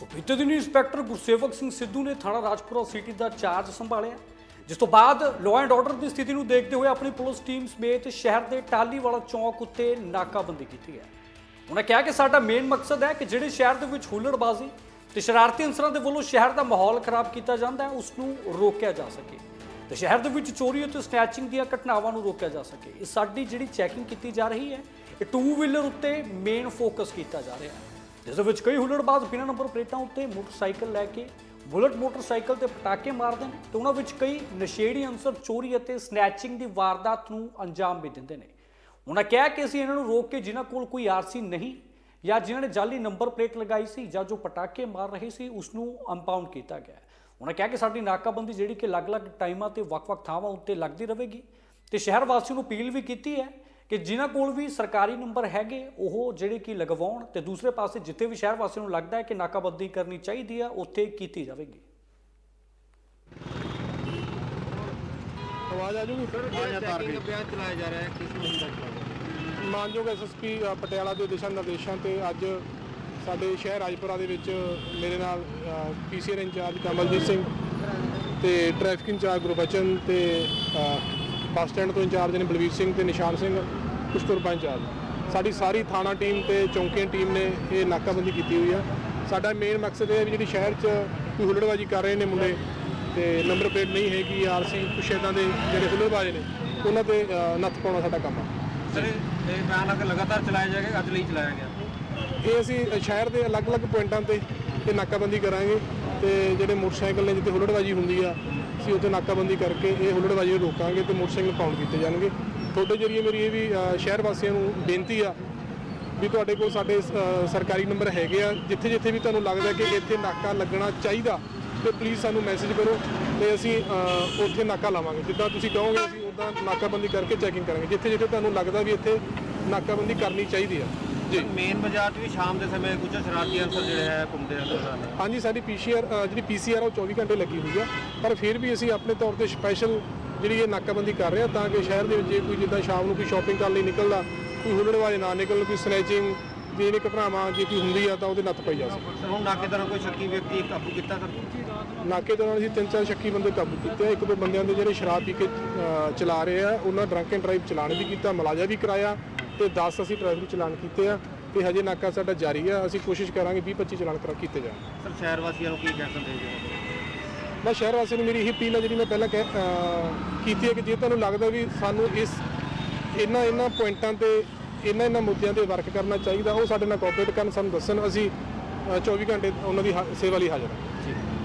ਸੋ ਬੀਤੇ ਦਿਨੀ ਇੰਸਪੈਕਟਰ ਗੁਰਸੇਵਕ ਸਿੰਘ ਸਿੱਧੂ ਨੇ ਥਾਣਾ ਰਾਜਪੁਰਾ ਸਿਟੀ ਦਾ ਚਾਰਜ ਸੰਭਾਲਿਆ। ਜਿਸ ਤੋਂ ਬਾਅਦ ਲਾਅ ਐਂਡ ਆਰਡਰ ਦੀ ਸਥਿਤੀ ਨੂੰ ਦੇਖਦੇ ਹੋਏ ਆਪਣੀ ਪੁਲਿਸ ਟੀਮ ਸਮੇਤ ਸ਼ਹਿਰ ਦੇ ਟਾਲੀਵਾਲਾ ਚੌਕ ਉੱਤੇ ਨਾਕਾਬੰਦੀ ਕੀਤੀ ਹੈ। ਉਹਨਾਂ ਕਿਹਾ ਕਿ ਸਾਡਾ ਮੇਨ ਮਕਸਦ ਹੈ ਕਿ ਜਿਹੜੇ ਸ਼ਹਿਰ ਦੇ ਵਿੱਚ ਹੁੱਲੜਬਾਜ਼ੀ ਤੇ ਸ਼ਰਾਰਤੀ ਅਨਸਰਾਂ ਦੇ ਵੱਲੋਂ ਸ਼ਹਿਰ ਦਾ ਮਾਹੌਲ ਖਰਾਬ ਕੀਤਾ ਜਾਂਦਾ ਹੈ, ਉਸ ਨੂੰ ਰੋਕਿਆ ਜਾ ਸਕੇ ਤੇ ਸ਼ਹਿਰ ਦੇ ਵਿੱਚ ਚੋਰੀ ਅਤੇ ਸਨੈਚਿੰਗ ਦੀਆਂ ਘਟਨਾਵਾਂ ਨੂੰ ਰੋਕਿਆ ਜਾ ਸਕੇ। ਇਹ ਸਾਡੀ ਜਿਹੜੀ ਚੈਕਿੰਗ ਕੀਤੀ ਜਾ ਰਹੀ ਹੈ, ਇਹ ਟੂ ਵੀਲਰ ਉੱਤੇ ਮੇਨ ਫੋਕਸ ਕੀਤਾ ਜਾ ਰਿਹਾ ਹੈ। ਜਿਸ ਵਿੱਚ ਕਈ ਹੁੱਲੜਬਾਜ਼ ਬਿਨਾਂ ਨੰਬਰ ਪਲੇਟਾਂ ਉੱਤੇ ਮੋਟਰਸਾਈਕਲ ਲੈ ਕੇ ਬੁਲਟ ਮੋਟਰਸਾਈਕਲ ਤੇ ਪਟਾਕੇ ਮਾਰਦੇ ਨੇ ਤੇ ਉਹਨਾਂ ਵਿੱਚ ਕਈ ਨਸ਼ੇੜੀ ਅਨਸਰ ਚੋਰੀ ਅਤੇ ਸਨੈਚਿੰਗ ਦੀ ਵਾਰਦਾਤ ਨੂੰ ਅੰਜਾਮ ਵੀ ਦਿੰਦੇ ਨੇ। ਉਹਨਾਂ ਕਿਹਾ ਕਿ ਅਸੀਂ ਇਹਨਾਂ ਨੂੰ ਰੋਕ ਕੇ ਜਿਨ੍ਹਾਂ ਕੋਲ ਕੋਈ ਆਰਸੀ ਨਹੀਂ ਜਾਂ ਜਿਨ੍ਹਾਂ ਨੇ ਜਾਲੀ ਨੰਬਰ ਪਲੇਟ ਲਗਾਈ ਸੀ ਜਾਂ ਜੋ ਪਟਾਕੇ ਮਾਰ ਰਹੇ ਸੀ ਉਸ ਨੂੰ ਅੰਪਾਊਂਡ ਕੀਤਾ ਗਿਆ ਉਹਨਾਂ ਕਿਹਾ ਕਿ ਸਾਡੀ ਨਾਕਾਬੰਦੀ ਜਿਹੜੀ ਕਿ ਅਲੱਗ-ਅਲੱਗ ਟਾਈਮਾਂ ਤੇ ਵੱਖ-ਵੱਖ ਥਾਵਾਂ ਉੱਤੇ ਲੱਗਦੀ ਰਹੇਗੀ ਤੇ ਸ਼ਹਿਰ ਵਾਸੀਆਂ ਨੂੰ ਅਪੀਲ ਵੀ ਕੀਤੀ ਹੈ ਕਿ ਜਿਨ੍ਹਾਂ ਕੋਲ ਵੀ ਸਰਕਾਰੀ ਨੰਬਰ ਹੈਗੇ ਉਹ ਜਿਹੜੇ ਕਿ ਲਗਵਾਉਣ ਤੇ ਦੂਸਰੇ ਪਾਸੇ ਜਿੱਥੇ ਵੀ ਸ਼ਹਿਰ ਵਾਸੀਆਂ ਨੂੰ ਲੱਗਦਾ ਹੈ ਕਿ ਨਾਕਾਬੰਦੀ ਕਰਨੀ ਚਾਹੀਦੀ ਹੈ ਉੱਥੇ ਕੀਤੀ ਜਾਵੇਗੀ। ਆਵਾਜ਼ ਆ ਜੂਗੀ? ਚੈਕਿੰਗ ਅਭਿਆਨ ਚਲਾਇਆ ਜਾ ਰਿਹਾ ਹੈ ਕਿਸ ਮੁਹਿੰਮ ਦਾ ਚਲਾਇਆ ਮਾਨਯੋਗ ਐਸਐਸਪੀ ਪਟਿਆਲਾ ਦੇ ਦਿਸ਼ਾ ਨਿਰਦੇਸ਼ਾਂ ਤੇ ਅੱਜ ਸਾਡੇ ਸ਼ਹਿਰ ਰਾਜਪੁਰਾ ਦੇ ਵਿੱਚ ਮੇਰੇ ਨਾਲ ਪੀਸੀਆਰ ਇੰਚਾਰਜ ਕਮਲਜੀਤ ਸਿੰਘ ਤੇ ਟ੍ਰੈਫਿਕ ਇੰਚਾਰਜ ਗੁਰਬਚਨ ਤੇ ਬੱਸ ਸਟੈਂਡ ਤੋਂ ਇੰਚਾਰਜ ਨੇ ਬਲਵੀਰ ਸਿੰਘ ਤੇ ਨਿਸ਼ਾਨ ਸਿੰਘ ਕੁਸ਼ਤੁਰਪਾ ਇੰਚਾਰਜ। ਸਾਡੀ ਸਾਰੀ ਥਾਣਾ ਟੀਮ ਤੇ ਚੌਂਕੀਆਂ ਟੀਮ ਨੇ ਇਹ ਨਾਕਾਬੰਦੀ ਕੀਤੀ ਹੋਈ ਆ। ਸਾਡਾ ਮੇਨ ਮਕਸਦ ਇਹ ਹੈ ਵੀ ਜਿਹੜੀ ਸ਼ਹਿਰ 'ਚ ਕੋਈ ਹੁੱਲੜਬਾਜੀ ਕਰ ਰਹੇ ਨੇ ਮੁੰਡੇ ਤੇ ਨੰਬਰ ਪਲੇਟ ਨਹੀਂ ਹੈਗੀ ਆਰਸੀ ਕੁਛ ਇੱਦਾਂ ਦੇ ਜਿਹੜੇ ਹੁੱਲੜਬਾਜ਼ ਨੇ ਉਹਨਾਂ ਤੇ ਨੱਥ ਪਾਉਣਾ ਸਾਡਾ ਕੰਮ ਆ। ਸਰ ਇਹ ਬਿਆਨ ਅਗਰ ਲਗਾਤਾਰ ਚਲਾਇਆ ਜਾਏਗਾ ਅੱਜ ਲਈ ਚਲਾਇਆ ਗਿਆ? ਇਹ ਅਸੀਂ ਸ਼ਹਿਰ ਦੇ ਅਲੱਗ-ਅਲੱਗ ਪੁਆਇੰਟਾਂ ਤੇ ਇਹ ਨਾਕਾਬੰਦੀ ਕਰਾਂਗੇ। ਤੇ ਜਿਹੜੇ ਮੋਟਰਸਾਈਕਲ ਨੇ ਜਿੱਥੇ ਹੁਲੜਬਾਜ਼ੀ ਹੁੰਦੀ ਆ, ਅਸੀਂ ਉੱਥੇ ਨਾਕਾਬੰਦੀ ਕਰਕੇ ਇਹ ਹੁੱਲੜਬਾਜੀ ਨੂੰ ਰੋਕਾਂਗੇ ਤੇ ਮੋਟਰਸਾਈਕਲ ਪਾਉਣ ਕੀਤੇ ਜਾਣਗੇ। ਤੁਹਾਡੇ ਜਰੀਏ ਮੇਰੀ ਇਹ ਵੀ ਸ਼ਹਿਰ ਵਾਸੀਆਂ ਨੂੰ ਬੇਨਤੀ ਆ ਵੀ ਤੁਹਾਡੇ ਕੋਲ ਸਾਡੇ ਸਰਕਾਰੀ ਨੰਬਰ ਹੈਗੇ ਆ। ਜਿੱਥੇ ਜਿੱਥੇ ਵੀ ਤੁਹਾਨੂੰ ਲੱਗਦਾ ਕਿ ਇੱਥੇ ਨਾਕਾ ਲੱਗਣਾ ਚਾਹੀਦਾ ਤੇ ਪਲੀਜ਼ ਸਾਨੂੰ ਮੈਸੇਜ ਕਰੋ ਤੇ ਅਸੀਂ ਉੱਥੇ ਨਾਕਾ ਲਾਵਾਂਗੇ। ਜਿੱਦਾਂ ਤੁਸੀਂ ਕਹੋਗੇ, ਅਸੀਂ ਉੱਦਾਂ ਨਾਕਾਬੰਦੀ ਕਰਕੇ ਚੈਕਿੰਗ ਕਰਾਂਗੇ। ਜਿੱਥੇ ਜਿੱਥੇ ਤੁਹਾਨੂੰ ਲੱਗਦਾ ਵੀ ਇੱਥੇ ਨਾਕਾਬੰਦੀ ਕਰਨੀ ਚਾਹੀਦੀ ਆ। ਜੀ। ਮੇਨ ਬਾਜ਼ਾਰ 'ਚ ਵੀ ਸ਼ਾਮ ਦੇ ਸਮੇਂ ਕੁਝ ਸ਼ਰਾਰਤੀ ਅੰਸਰ ਜਿਹੜੇ ਹੈ ਘੁੰਮਦੇ ਰਹਿੰਦੇ ਹਨ ਹਾਂਜੀ ਸਾਡੀ ਪੀਸੀਆਰ ਜਿਹੜੀ ਪੀਸੀਆਰ ਉਹ 24 ਘੰਟੇ ਲੱਗੀ ਹੋਈ ਆ। ਪਰ ਫਿਰ ਵੀ ਅਸੀਂ ਆਪਣੇ ਤੌਰ ਤੇ ਸਪੈਸ਼ਲ ਜਿਹੜੀ ਇਹ ਨਾਕਾਬੰਦੀ ਕਰ ਰਹੇ ਆ ਤਾਂ ਕਿ ਸ਼ਹਿਰ ਦੇ ਵਿੱਚ ਜੇ ਕੋਈ ਜਿੱਦਾਂ ਸ਼ਾਮ ਨੂੰ ਕੋਈ ਸ਼ਾਪਿੰਗ ਕਰਨ ਲਈ ਨਿਕਲਦਾ ਕੋਈ ਹੁੱਲੜਬਾਜ਼ੀ ਨਾ ਨਿਕਲਣ ਕੋਈ ਸਨੈਚਿੰਗ ਦੀ ਜਿਹੜੀ ਘਟਨਾਵਾਂ ਜੇ ਕੋਈ ਹੁੰਦੀ ਆ ਤਾਂ ਉਹਦੇ ਨੱਥ ਪਾਈ ਜਾ ਸਕੇ ਸਰ ਹੁਣ ਨਾਕੇ ਦੌਰਾਨ ਕੋਈ ਸ਼ੱਕੀ ਵਿਅਕਤੀ ਕਾਬੂ ਕੀਤਾ ਸਰ? ਨਾਕੇ ਦੌਰਾਨ ਅਸੀਂ ਤਿੰਨ ਚਾਰ ਸ਼ੱਕੀ ਬੰਦੇ ਕਾਬੂ ਕੀਤੇ ਇੱਕ ਦੋ ਬੰਦਿਆਂ ਦੇ ਜਿਹੜੇ ਸ਼ਰਾਬ ਪੀ ਕੇ ਚਲਾ ਰਹੇ ਆ ਉਹਨਾਂ ਡਰੰਕ ਐਂਡ ਡਰਾਈਵ ਚਲਾਨ ਵੀ ਕੀਤਾ ਮਲਾਜਾ ਵੀ ਕਰਾਇਆ। ਤੇ 10 ਅਸੀਂ ਟ੍ਰੈਫਿਕ ਚਲਾਨ ਕੀਤੇ ਆ ਤੇ ਹਜੇ ਨਾਕਾ ਸਾਡਾ ਜਾਰੀ ਆ। ਅਸੀਂ ਕੋਸ਼ਿਸ਼ ਕਰਾਂਗੇ 20 25 ਚਲਾਨ ਕਰਾ ਕੀਤੇ ਜਾਣ। ਸਰ ਸ਼ਹਿਰ ਵਾਸੀਆਂ ਨੂੰ ਕੀ ਕਹਿ ਸੰਦੇਸ਼ ਦਿਓ ਮੈਂ ਸ਼ਹਿਰ ਵਾਸੀਆਂ ਨੂੰ ਮੇਰੀ ਇਹ ਅਪੀਲ ਹੈ ਜਿਹੜੀ ਮੈਂ ਪਹਿਲਾਂ ਕਹਿ ਕੀਤੀ ਹੈ ਕਿ ਜੇ ਤੁਹਾਨੂੰ ਲੱਗਦਾ ਵੀ ਸਾਨੂੰ ਇਸ ਇਹਨਾਂ ਇਹਨਾਂ ਪੁਆਇੰਟਾਂ ਤੇ ਇਹਨਾਂ ਇਹਨਾਂ ਮੁੱਦਿਆਂ ਤੇ ਵਰਕ ਕਰਨਾ ਚਾਹੀਦਾ ਉਹ ਸਾਡੇ ਨਾਲ ਕੋਆਪਰੇਟ ਕਰਨ ਸਾਨੂੰ ਦੱਸਣ। ਅਸੀਂ ਅਹ 24 ਘੰਟੇ ਉਹਨਾਂ ਦੀ ਸੇਵਾ ਲਈ ਹਾਜ਼ਰ ਹਾਂ।